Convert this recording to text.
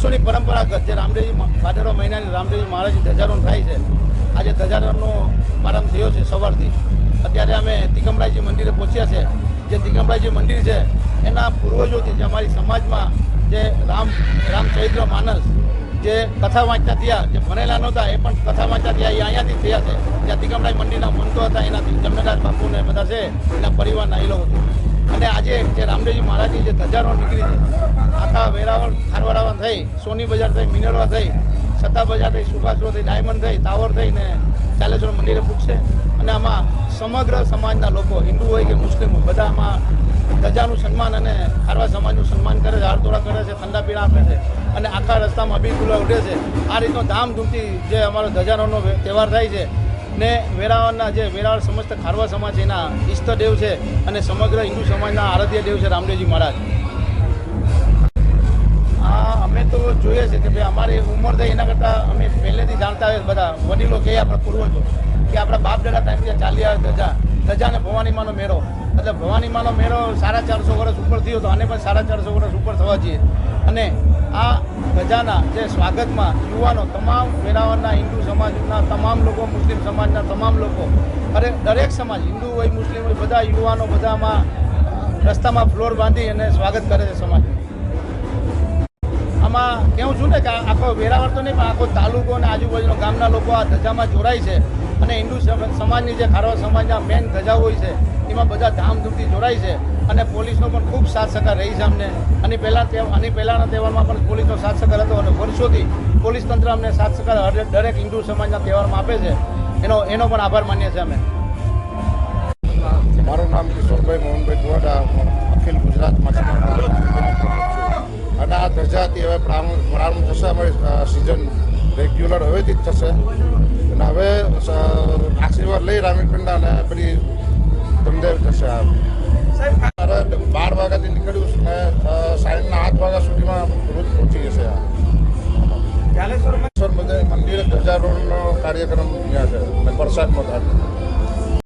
વર્ષોની પરંપરાગત જે રામદેવજી ભાદરવા મહિનાની રામદેવજી મહારાજની ધજારોહણ થાય છે, આજે ધજારોહણનો પ્રારંભ થયો છે સવારથી. અત્યારે અમે તિકમરાયજી મંદિરે પહોંચ્યા છે. જે તિકમરાયજી મંદિર છે, એના પૂર્વજોથી જે અમારી સમાજમાં જે રામ રામચરિત્ર માનસ, જે કથા વાંચતા થયા, જે ભણેલા નહોતા, એ પણ કથા વાંચતા થયા, એ અહીંયાથી થયા છે. જ્યાં તિકમરાય મંદિરના મંતો હતા, એનાથી જમનદાસ બાપુ ને બધા છે, એના પરિવારના એ લોકો. અને આજે જે રામદેવજી મહારાજની જે ધજારો નીકળી છે, આખા વેરાવળ, ખારવાડામાં થઈ, સોની બજાર થઈ, મિનરવા થઈ, સત્તા બજાર થઈ સુભાષરો થઈ, ડાયમંડ થઈ, ટાવર થઈ ને ચાલેશ્વર મંદિરે પૂછશે અને આમાં સમગ્ર સમાજના લોકો, હિન્દુ હોય કે મુસ્લિમ હોય બધા આમાં ધજાનું સન્માન અને ખારવા સમાજનું સન્માન કરે છે આરતોડા કરે છે ઠંડા પીણા આપે છે અને આખા રસ્તામાં અભિકુલા ઉઠે છે. આ રીતનો ધામધૂમથી જે અમારો ધજારોનો તહેવાર થાય છે ને વેરાવળના જે વેરાવળ સમસ્ત ખારવા સમાજ એના ઈષ્ટદેવ છે અને સમગ્ર હિન્દુ સમાજના આરાધ્ય દેવ છે રામદેવજી મહારાજ. આ અમે તો જોઈએ છે કે ભાઈ અમારી ઉંમર થઈ એના કરતાં અમે પહેલેથી જાણતા હોય બધા. વડીલો કે આપણા પૂર્વજો કે આપણા બાપ દાદા ટાઈમથી ચાલી આવે ધજા ધજા અને ભવાની માનો મેળો. એટલે ભવાની માનો મેળો સાડા ચારસો વર્ષ ઉપર થયો હતો આને પણ સાડા ચારસો વર્ષ ઉપર થવા જોઈએ. અને આ ધજાના જે સ્વાગતમાં યુવાનો તમામ વેરાવળના હિન્દુ સમાજના તમામ લોકો, મુસ્લિમ સમાજના તમામ લોકો, અરે દરેક સમાજ, હિન્દુ હોય, મુસ્લિમ હોય, બધા યુવાનો બધામાં રસ્તામાં ફ્લોર બાંધી અને સ્વાગત કરે છે સમાજનું. આમાં કેવું છું ને કે આખો વેરાવળ તો નહીં, પણ આખો તાલુકો અને આજુબાજુના ગામના લોકો આ ધજામાં જોડાય છે. અને હિન્દુ સમાજની જે ખારવા સમાજના મેન ધજા હોય છે, એમાં બધા ધામધૂમથી જોડાય છે. અને પોલીસનો પણ ખૂબ સાથ સહકાર રહી છે અમને. અને પહેલાં આની પહેલાંના તહેવારમાં પણ પોલીસનો સાથ સહકાર હતો અને વર્ષોથી પોલીસ તંત્ર અમને સાથ સહકાર દરેક હિન્દુ સમાજના તહેવારમાં આપે છે. એનો એનો પણ આભાર માનીએ છીએ અમે. મારું નામ કિશોરભાઈ મોહનભાઈ કુવાડા અખિલ ગુજરાતમાં અને આ ધજાથી હવે પ્રારંભ પ્રારંભ થશે અમારી સિઝન રેગ્યુલર હવેથી જ થશે. અને હવે આશીર્વાદ લઈ રામીપિંડા અને પેલી ધમદેવ થશે બાર વાગ્યાથી નીકળ્યું ને સાંજના આઠ વાગ્યા સુધીમાં રોજ પહોંચી જશે મંદિરે ધજારોહણનો કાર્યક્રમ ત્યાં છે અને પ્રસાદનો થાય